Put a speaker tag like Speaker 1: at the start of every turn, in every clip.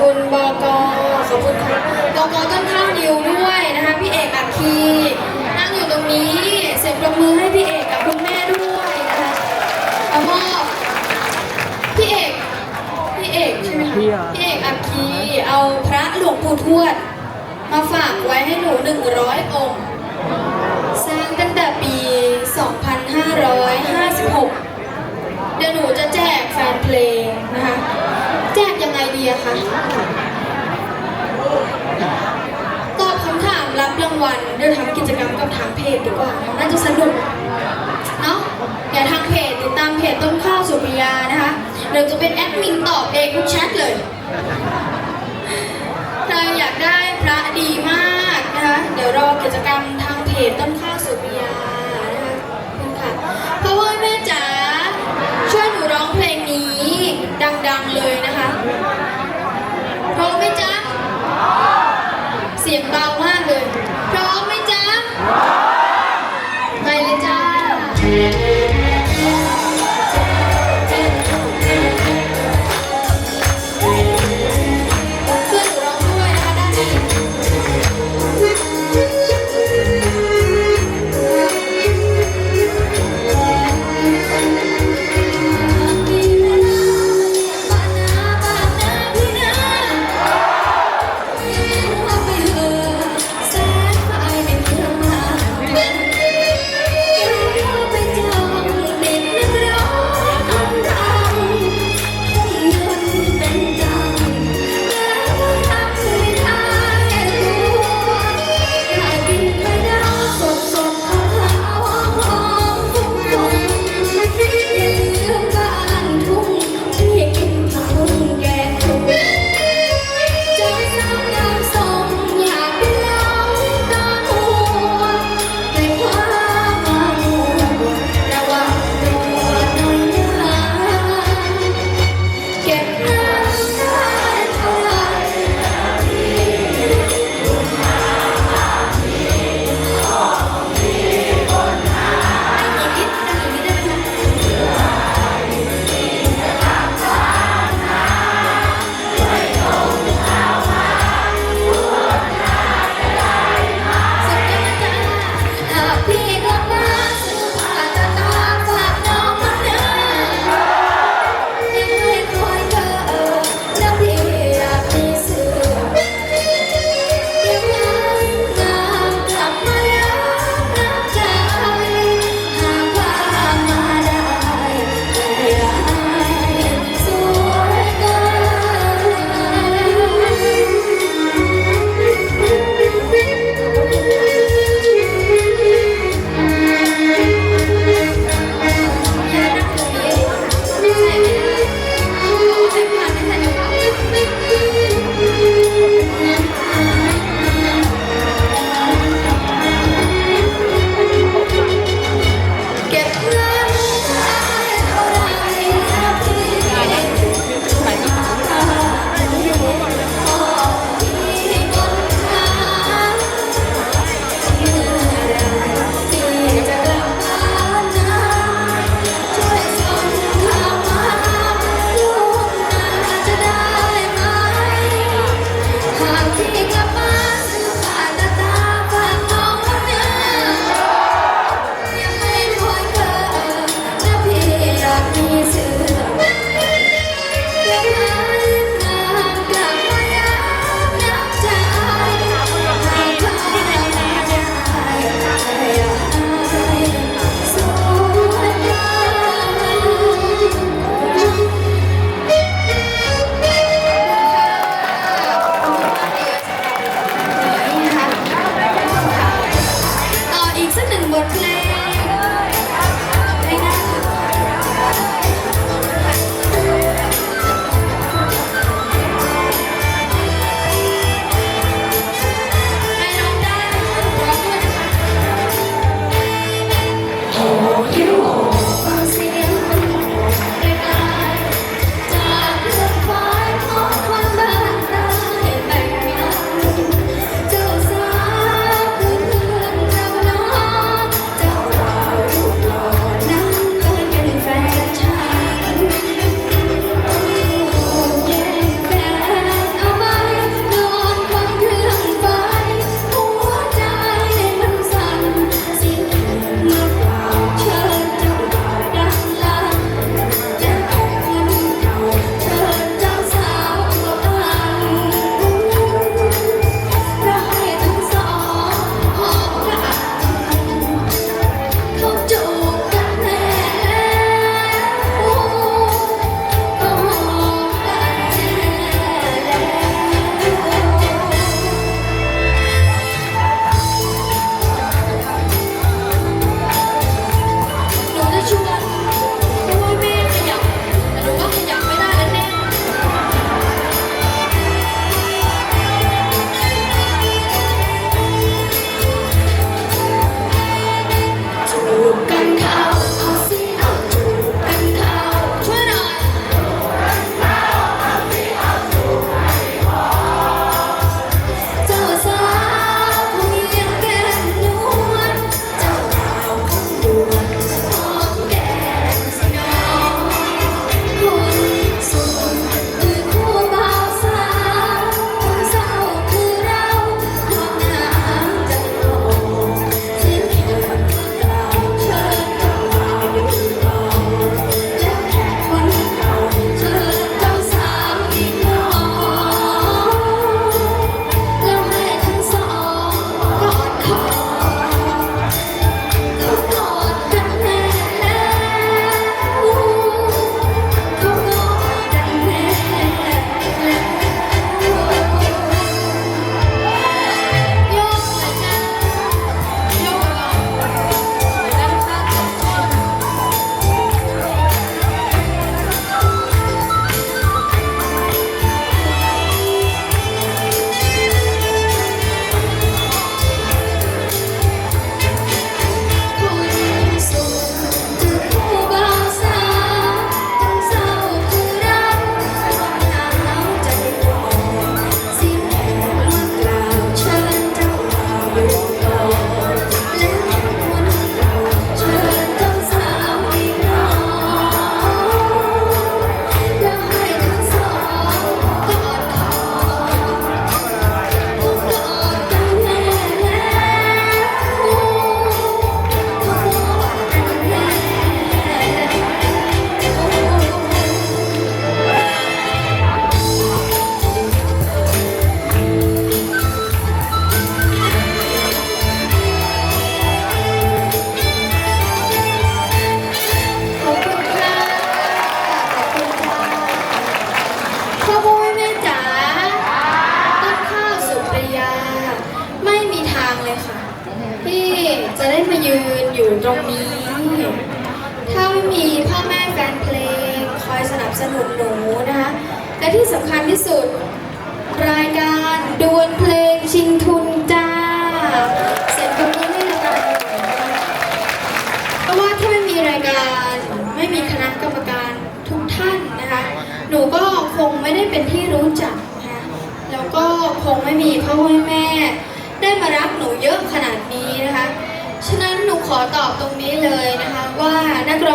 Speaker 1: คุณบกขอบคุณค่ะบกต้นข้าวนิวด้วยนะคะพี่เอกอัคคีนั่งอยู่ตรงนี้เสียงปรบมือให้พี่เอกกับคุณแม่ด้วยนะคะแล้วก็พี่เอกพี่เอกใช่ไหมคะพี่เอกอัคคีเอาพระหลวงปู่ทวด มาฝากไว้ให้หนู100อยองค์สร้างตั้งแต่ปี 2556 เดี๋ยวหนูจะแจกแฟนเพลงนะคะ งไงดีอะคะตอบคำถามรับรางวัลดี๋ยทำกิจกรรมกับทางเพจดีกว่าน่าจะสนุกเนาะเดี๋ยวทางเพจติดตามเพจต้นข้าวสุริยานะคะเดี๋ยวจะเป็นแอดมินตอบเองทุกแชทเลยถ้าอยากได้พระดีมากนะคะเดี๋ยวรอกิจกรรมทางเพจต้นข้าวสุริยานะคะขอบคุณค่ะพ่อพ่อแม่จ๋าช่วยหนูร้องเพลงนี้ ดังๆเลยนะคะพร้อมไหมจ๊ะ เสียงเบามากเลย พร้อมไหมจ๊ะ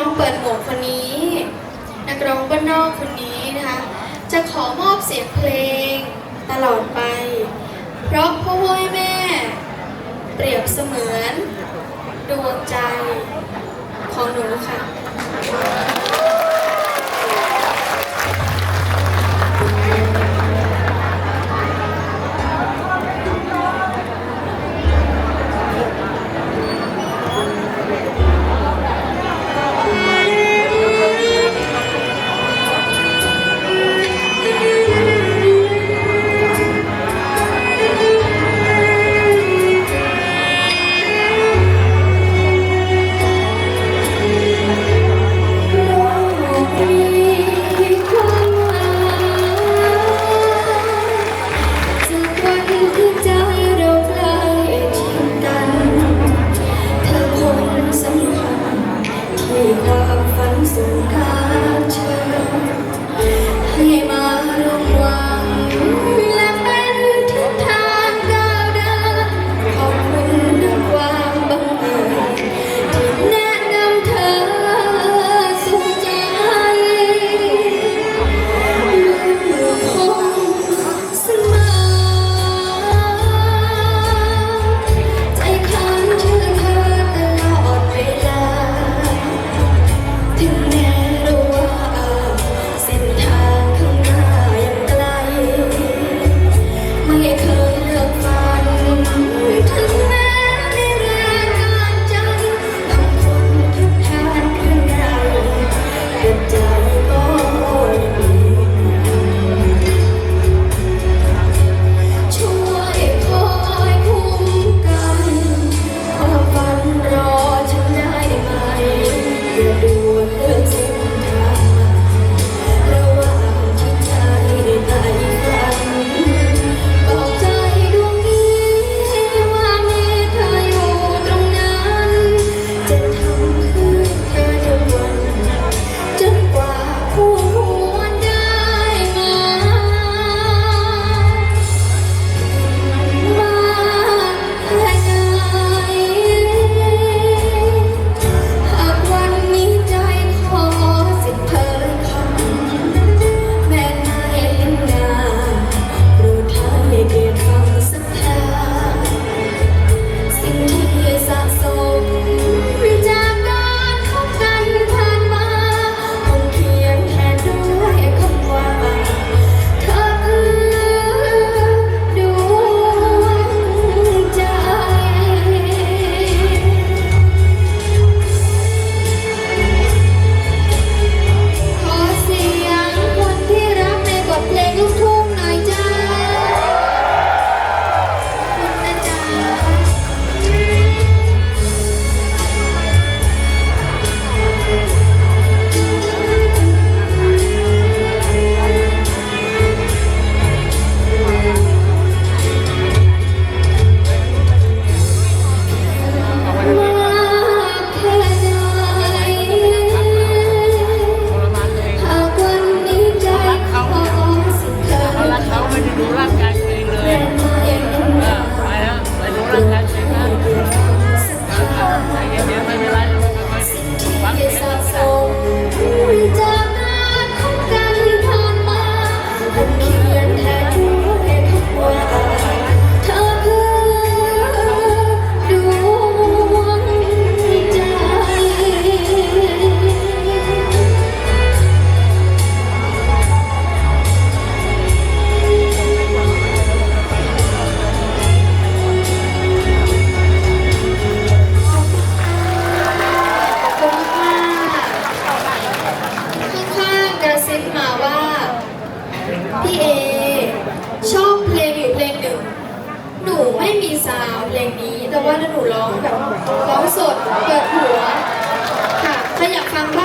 Speaker 1: องเปิดหมวกคนนี้ นักร้องบ้านนอกคนนี้นะคะ จะขอมอบเสียงเพลงตลอดไป เพราะพ่อพ่อแม่ เปรียบเสมือนดวงใจของหนูค่ะ พี่เอ ชอบเพลงอยู่เพลงหนึ่ง หนูไม่มีสาวเพลงนี้ แต่ว่าหนูร้องแบบร้องสดเปิดหัวค่ะถ้าอยากฟังบ้าง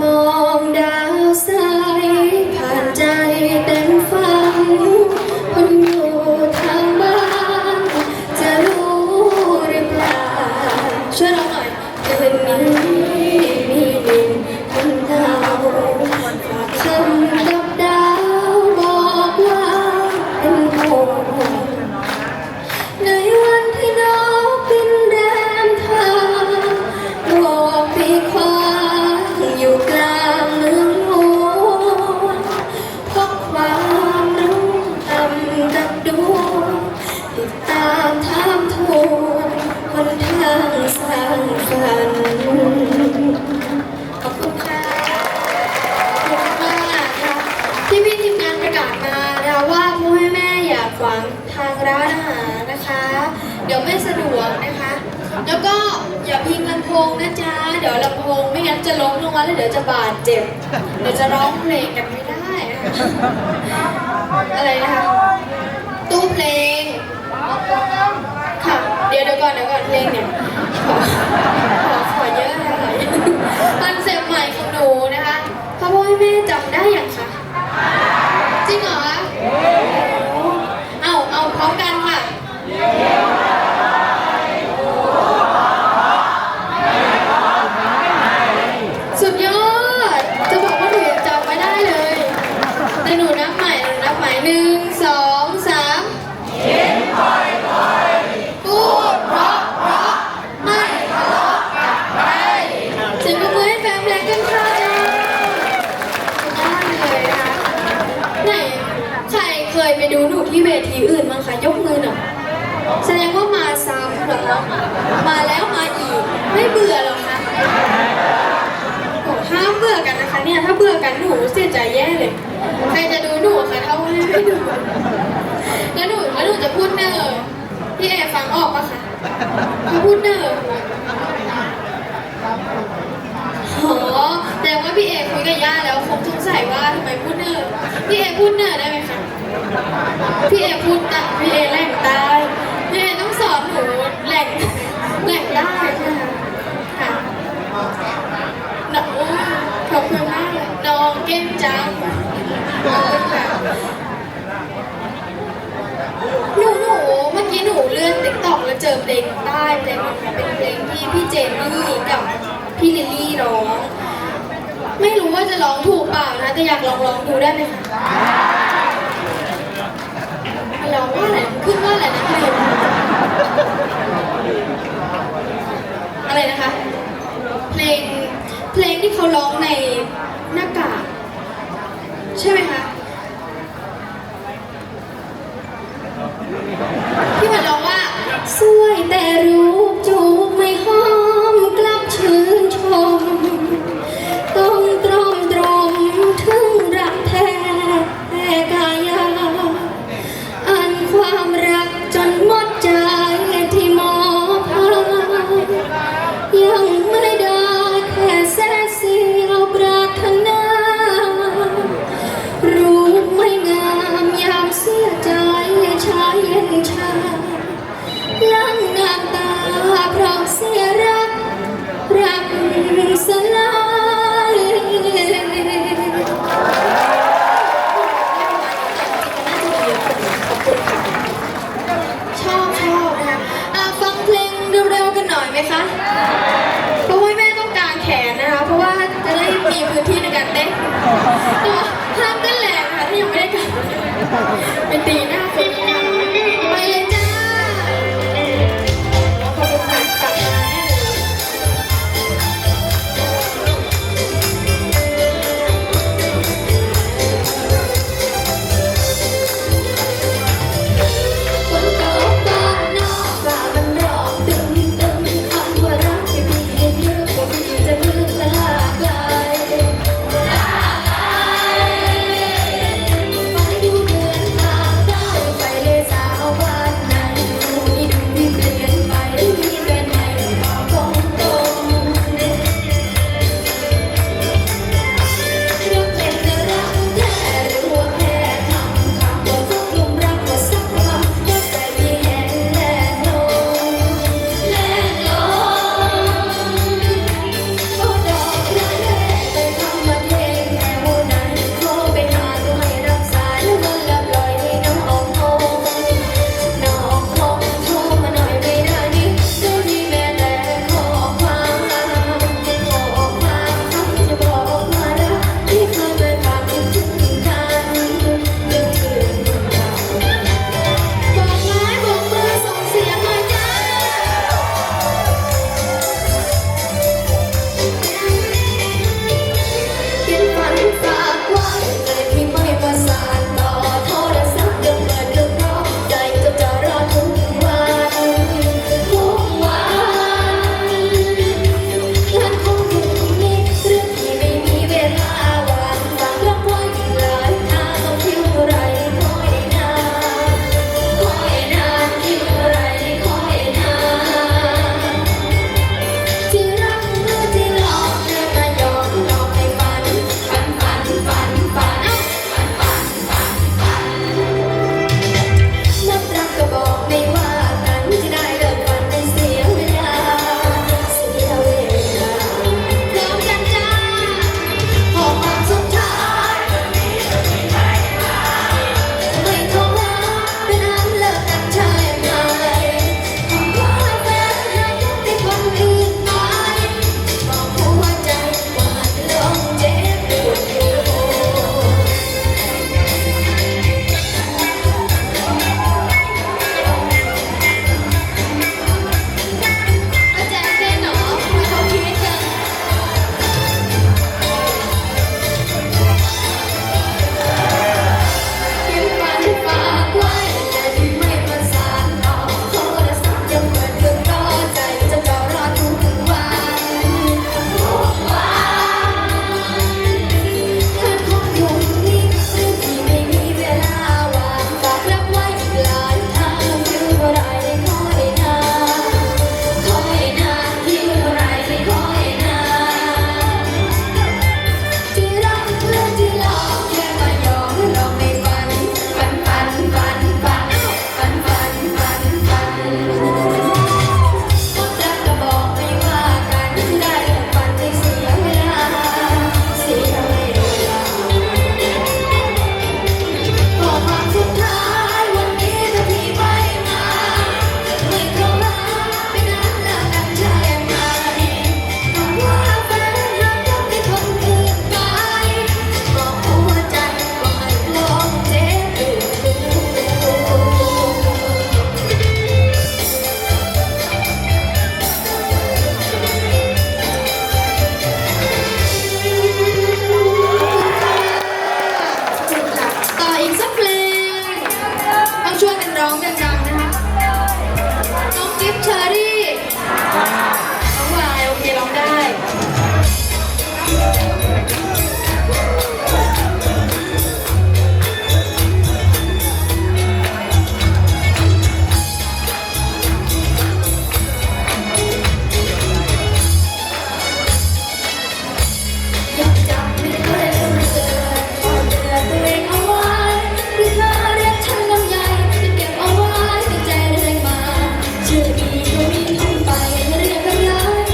Speaker 1: มองดาวใสผ่านใจ ไม่สะดวกนะคะ แล้วก็อย่าพิงลำโพงนะจ๊ะ เดี๋ยวลำโพงไม่งั้นจะล้มลงมาแล้วเดี๋ยวจะบาดเจ็บ เดี๋ยวจะร้องเพลงกันไม่ได้นะคะอะไรนะคะ ตู้เพลง ค่ะ เดี๋ยวเดี๋ยวก่อนเดี๋ยวก่อนเพลงเนี่ยขอขอเยอะเลยค่ะคอนเซ็ปต์ใหม่ของหนูนะคะพ่อพ่อแม่จำได้ยังคะจริงเหรอคะเอาเอาพร้อมกันค่ะ สุดยอด จะบอกว่าหนูยังจำไม่ได้เลย แต่หนูนับใหม่หนูนับใหม่หนึ่งสองสามพูดเพราะเพราะไม่ทะเลาะกับใครเสียงปรบมือให้แฟนเพลงกันค่ะได้เลยนะคะไหนใคร เคยไปดูหนูที่เวทีอื่นบ้งคะยกมือหน่อยแสดงว่ามาซ้ำเหรอมาแล้วมาอีก ไม่เบื่อหรอคะผมห้ามเบื่อกันนะคะเนี่ยถ้าเบื่อกันหนูเสียใจแย่เลย ใครจะดูหนูคะเท่าให้ไม่ดูแล้วหนูแล้วหนูจะพูดเนอร์พี่เอฟังออกปะคะเขาพูดเนอร์อ๋อแต่ว่าพี่เอคุยกับย่าแล้วคงสงสัยว่าทำไมพูดเนอร์พี่เอพูดเนอร์ได้ไหมคะ พี่เอพูดแต่พี่เอแหล่งได้พี่เอต้องสอนหนูแหล่งแหล่งได้นะคะค่ะหนูขอบคุณมากเลยน้องเก่งจังหนูหนูเมื่อกี้หนูเลื่อนติ๊กตอกแล้วเจอเพลงใต้เพลงเป็นเพลงที่พี่เจนนี่กับพี่ลิลลี่ร้อง ไม่รู้ว่าจะร้องถูกเปล่านะแต่อยากลองร้องดูได้ไหมคะ ร้องว่าอะไรขึ้นว่าอะไรนะเรียอะไรนะคะ เพลงเพลงที่เขาร้องในหน้ากากใช่ไหมคะที่มันร้องว่าสวยแต่ ห้ามเต้นแรงค่ะที่ยังไม่ได้กลับไปตีหน้าพี่